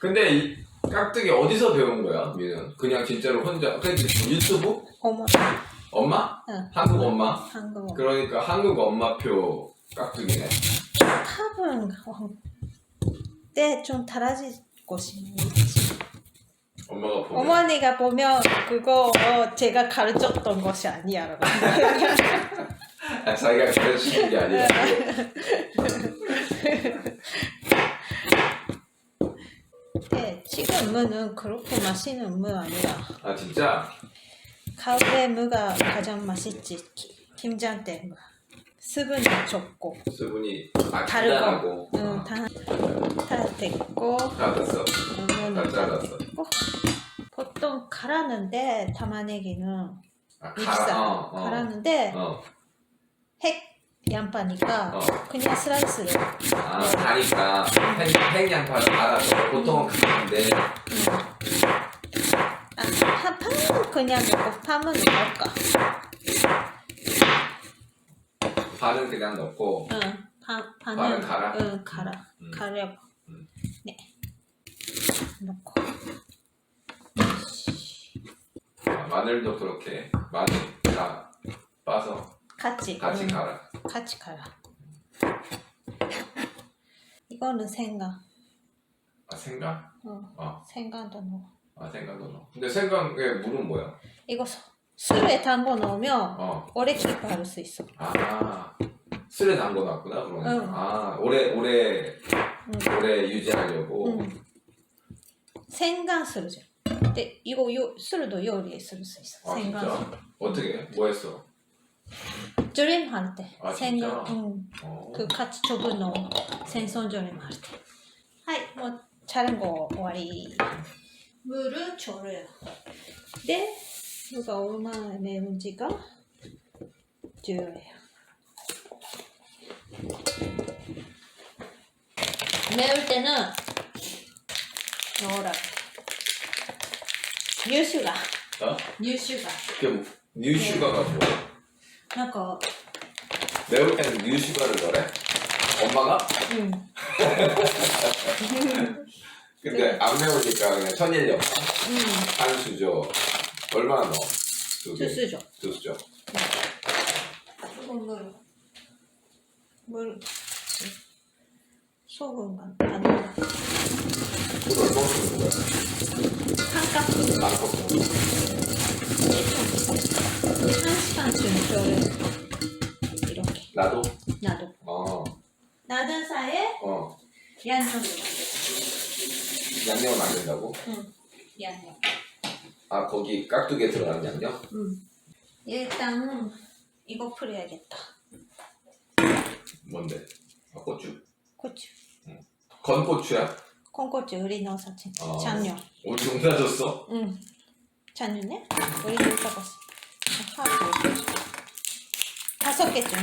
근데 이 깍두기 어디서 배운 거야, 민은? 그냥 진짜로 혼자 그냥 유튜브? 어머 엄마? 응. 한국 엄마? 한국어 그러니까 한국 엄마표 깍두기네. 탑은 어, 때좀 달라질 것이 엄마가 보면 어머니가 보면 그거 어, 제가 가르쳤던 것이 아니야라고 아, 자기가 가르치는 게 아니라 네, 지금 무는 그렇게 맛있는 무 아니라 아, 진짜? 가을에 무가 가장 맛있지. 기- 김장때 무. 수분이 적고, 수분이 아, 다르고. 응, 다, 다 됐고, 다 됐어. 무는 다다 잘랐어. 됐고. 보통 갈았는데 타마네기는 아, 갈아. 어, 어. 갈았는데 어. 핵 양파니까 어. 그냥 슬라이스로 아, 가니까 팽, 팽양파를 갈아서 보통은 가는데 아, 한 판은 그냥 넣고 판은 넣을까? 반은 그냥 넣고 응, 반 반은 반은 갈아? 응, 갈아, 음. 가려고. 음. 네, 넣고. 아, 마늘도 그렇게 마늘 다 빠서 같이 같이 응, 갈아. 같이 갈아. 이거는 생강, 아, 생강? 어, 어. 생강도 넣어. 아, 생강도 넣어. 근데 생강에 물은 뭐야? 이거 수- 술에 담궈 넣으면 어. 오래 기억할 수 있어. 아, 술에 담궈 놨구나, 그러면. 응. 아, 오래, 오래, 응. 오래 유지하려고. 응. 생강 술이죠. 근데 이거 요 술도 요리에 쓸 수 있어. 아, 생강 술. 진짜? 어떻게? 해? 뭐 했어? 조림할 때 아, 생강, 진짜? 응, 어. 그 같이 조금 넣어 생선 조림할 때. 하이, 뭐 자른 거終わり. 물을 졸여요. 네, 이거 얼마나 매운지가 중요해요. 매울 때는 넣어라. 뉴슈가, 어? 뉴슈가. 그게 뭐, 뉴슈가가 뭐야? なんか、 매울 때는 뉴슈가를 넣으래? 엄마가? 응. 근데 안 매우니까 그냥 천일염 응. 한 수저 얼마나 넣어? 두 개. 주스죠. 두 수저. 조금 물. 물. 소금만 안 넣어. 그걸 얼마나 쓰는 거야? 한 컵. 만 컵 정도. 나도? 놔둬. 어. 사이에 어. 양념을 양념을 만든다고? 응. 양념. 아 거기 깍두기에 들어가는 양념? 응. 일단 이거 풀어야겠다. 뭔데? 아, 고추? 고추. 건고추야? 콩고추 우리 넣어서 진 어. 작년. 어디 농사 졌어? 응. 작년에 우리 넣어서 하나 다섯 개쯤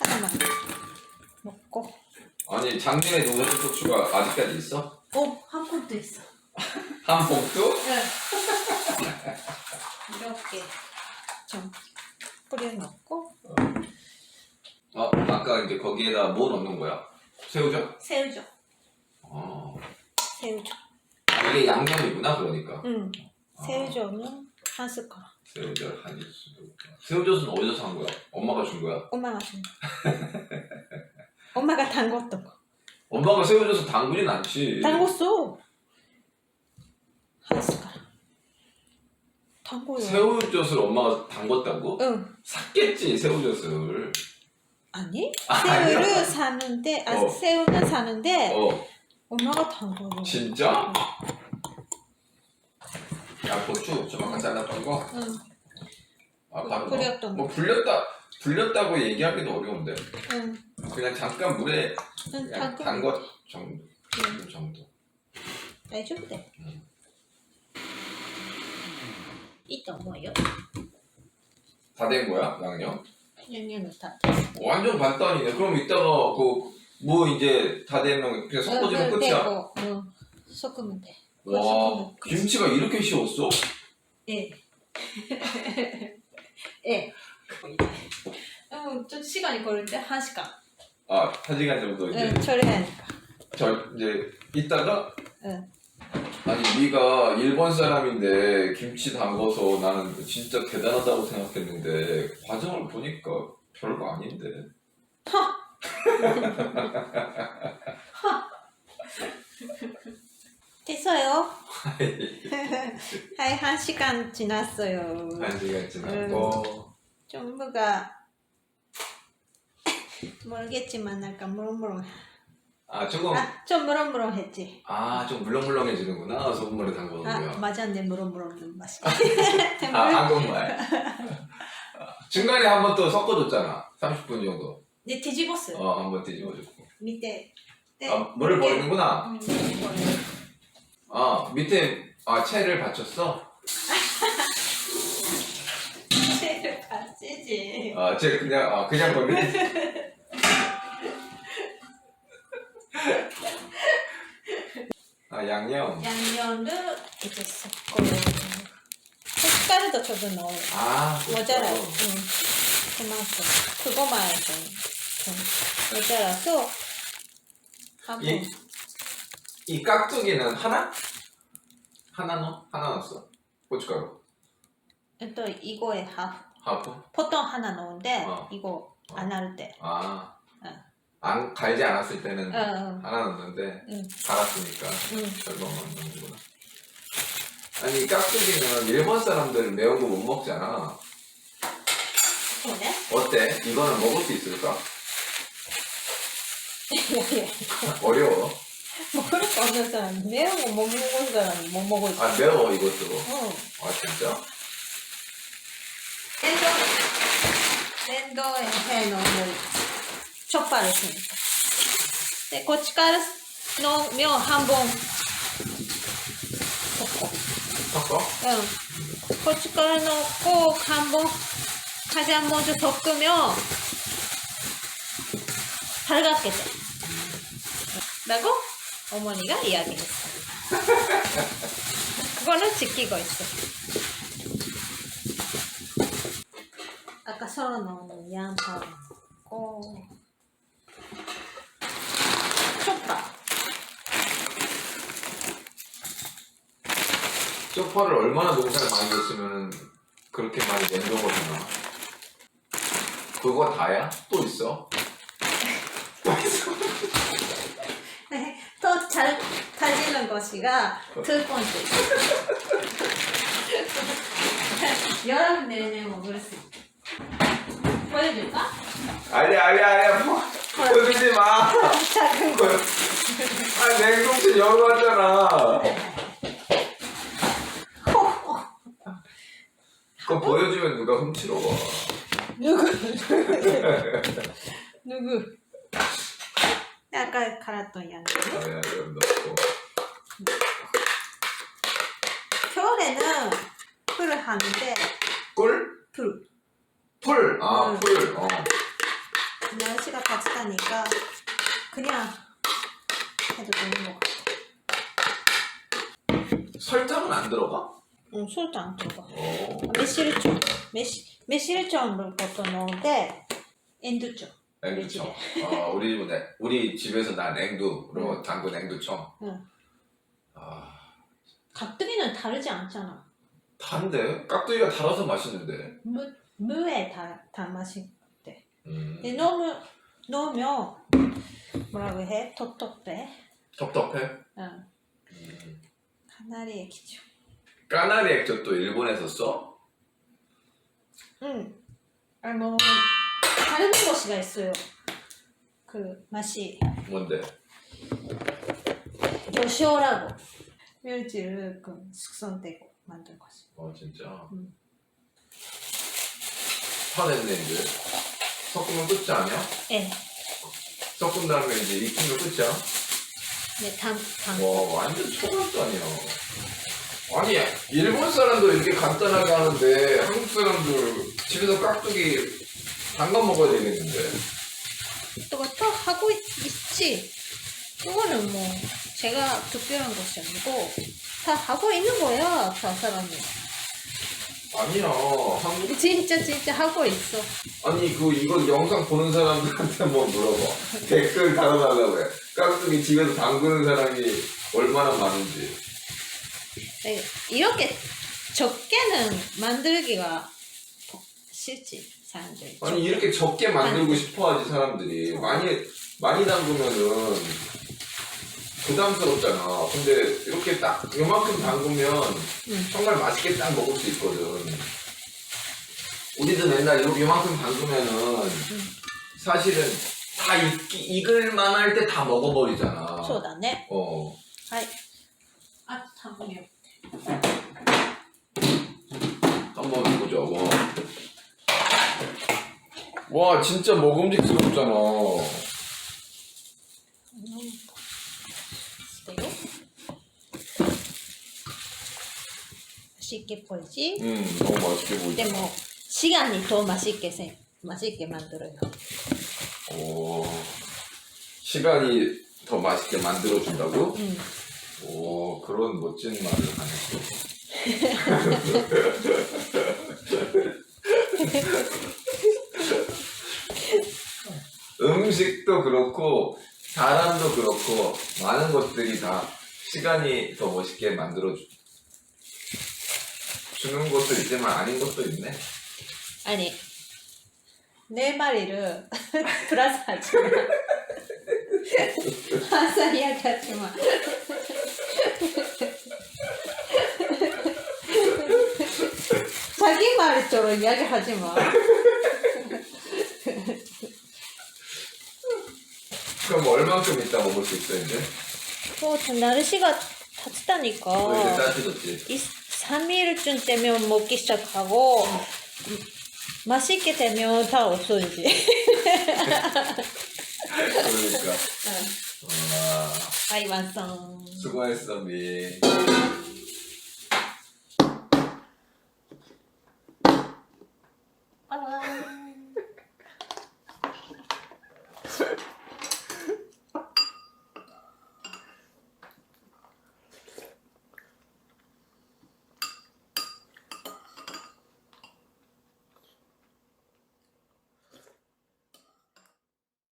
하나만 먹고. 아니 작년에 진 고추가 아직까지 있어? 오, 한 푼도 있어. 한 봉투? 네. 이렇게 좀 뿌려놓고 어 아까 이제 거기에다 뭐 넣는 거야? 새우젓? 새우젓, 어 새우젓. 이게 양념이구나 그러니까 응. 새우젓은 한 숟가락. 새우젓 한 입술 새우젓은 어디서 산 거야? 엄마가 준 거야? 엄마가 준 거. 엄마가 담궜던 거. 엄마가 새우젓을 담그진 않지 담궜어. 한 숟가락. 담궈요. 새우젓을 엄마가 담궜다고? 응. 샀겠지 새우젓을 아니? 아, 새우를 아니야? 사는데, 아, 어. 새우는 사는데, 어 엄마가 담궈요. 진짜? 야 고추 좀 아까 잘랐던 거. 응. 아 바로 뭐 불렸던 거. 뭐 불렸다 불렸다고 얘기하기도 어려운데 응. 그냥 잠깐 물에 응. 단것 정도 응. 그 정도. 해줘도 돼. 이따 뭐요? 다 된 거야 양념? 양념을 다. 완전 간단이네. 그럼 이따가 그 뭐 이제 다 되면 그냥 섞어지면 끝이야. 네, 뭐, 응. 섞으면 돼. 와 김치가 이렇게 쉬웠어? 예. 예. 어, 좀 시간이 걸릴 때 한 시간. 아, 한 시간 정도 이제 응, 처리하니까. 저 이제 이따가 응. 아니 네가 일본 사람인데 김치 담궈서 나는 진짜 대단하다고 생각했는데 과정을 보니까 별거 아닌데. 하. 하. 됐어요. 하이 한 시간 지났어요. 한 시간 지났고 전부가 모르겠지만 약간 무렁무렁. 아 조금 아 좀 무렁무렁했지. 아 좀 물렁물렁해지는구나 소금물에 아 담궈 놓으면. 맞았네 무렁무렁 맛이. 아 한국말. 아, 중간에 한 번 또 섞어줬잖아. 30분 정도. 네 뒤집었어요. 어 한 번 뒤집어줬고. 밑에. 네. 아 물을 버리는구나. 음. 아 밑에 아 채를 받쳤어. 채를 받치지. 아채 그냥 아 그냥 버리네. 아 양념. 양념을 이제 섞어요. 숟가락도 저도 넣어요. 아. 그렇죠. 응. 그만큼. 그거만 좀, 좀 모자라서 하고. 이, 이 깍두기는 하나? 하나 넣어? 하나 넣었어. 고춧가루. 또 이거에 하프. 하프. 보통 하나 넣는데 어. 이거 안할 때. 아. 어. 안 갈지 않았을 때는 어, 어. 하나 넣는데 응. 갈았으니까 응. 절반만 넣는구나. 아니 이 깍두기는 일본 사람들은 매운 거 못 먹잖아. 그래? 어때? 이거는 먹을 수 있을까? 예. 어려워. 먹을 수 없는 사람, 매운 거 못 먹는 사람이 못 먹을 수아 매워 이것도. 응. 아 진짜? 랜더, 랜더에 해놓은 족발을 쓰니까. 네, 고춧가루 넣으면 한번 섞고. 섞어? 응. 고춧가루 넣고 한번 가장 먼저 섞으면 달갑게 돼. 라고 어머니가 이야기했어. 그거는 지키고 있어. 아까 썰어 놓은 양파 넣고 족발. 쪽파를 얼마나 농사를 많이 줬으면 그렇게 많이 냉동을 하나? 그거 다야? 또 있어? 또 있어? 네, 더 잘 다지는 것이가 두 번째. 여러분 내내 먹을 수 있게. 보여줄까? 아니 아니 아니 뭐 보여주지 마. 작은 거. 아 냉동실 열어놨잖아. 그거 보여주면 누가 훔치러 와. 누구? 누구? 아까 갈았던 양념. 아니야 이런 넣고. 겨울에는 풀을 하는데 꿀? 풀. 풀. 아 응. 풀. 어. 날씨가 따뜻하니까 그냥 해도 되는 것 같아. 설탕은 안 들어가? 응, 술도 안 들어가. 어. 매실청, 매실, 매실청을 보통 넣는데 엔두청. 냉두청. 아 우리 집은 냉- 우리 집에서 나 냉두로 응. 담근 냉두청. 응. 아 가뜩이는 다르지 않잖아. 단데 깍두기가 달아서 맛있는데. 무, 무에 다, 다 맛이 돼. 음. 근데 너무 넣으면 뭐라고 해? 텁텁해. 텁텁해. 응. 음. 카나리 액기죠. 까나리 액젓도 일본에서 써? 응. 아, 뭐 다른 것이가 있어요. 그 맛이 뭔데? 요시오라고 멸치를 그 숙성되고 만든 것이. 어 진짜. 음. 파냈네 이제. 섞으면 끝이 아니야? 예. 섞은 다음에 이제 익히면 끝이야? 네, 담, 담. 와 완전 초간단이야. 아니 일본 사람도 이렇게 간단하게 하는데 한국 사람들 집에서 깍두기 담가 먹어야 되겠는데. 또, 또 하고 있, 있지. 그거는 뭐 제가 특별한 것이 아니고 다 하고 있는 거야, 저 사람이. 아니야 한국 진짜 진짜 하고 있어. 아니 그 이거 영상 보는 사람들한테 뭐 물어봐 댓글 달아달라고 해 깍두기 집에서 담그는 사람이 얼마나 많은지. 네, 이렇게 적게는 만들기가 싫지 사람들. 아니 이렇게 적게 만들고 싶어하지 사람들이 많이 많이 담그면은 부담스럽잖아. 근데 이렇게 딱 이만큼 담그면 응. 정말 맛있게 딱 먹을 수 있거든. 우리도 맨날 이렇게 이만큼 담그면은 사실은 다 익, 익을 만할 때 다 먹어버리잖아. そうだね。 어. はい。あ、頼むよ。 한번 보자. 와. 와 진짜 먹음직스럽잖아. 이대로 맛있게 보이지? 음 너무 맛있게 보이지. 근데 뭐 시간이 더 맛있게 생 맛있게 만들어요. 오 시간이 더 맛있게 만들어 준다고? 음. 오 그런 멋진 말을 안 했어. 음식도 그렇고 사람도 그렇고 많은 것들이 다 시간이 더 멋있게 만들어 주, 주는 것도 있지만 아닌 것도 있네. 아니 내 말을 플러스 하지 마. 항상 이야기하지 마. 자기 말처럼 이야기하지 마. 그럼 얼만큼 있다 먹을 수 있어 이제? 뭐 어, 이제 따뜻하니까 따뜻해졌지. 이 3일쯤 되면 먹기 시작하고 음, 맛있게 되면 다 없어지지. 그러니까. 와, 하이 완성. 수고했어 미.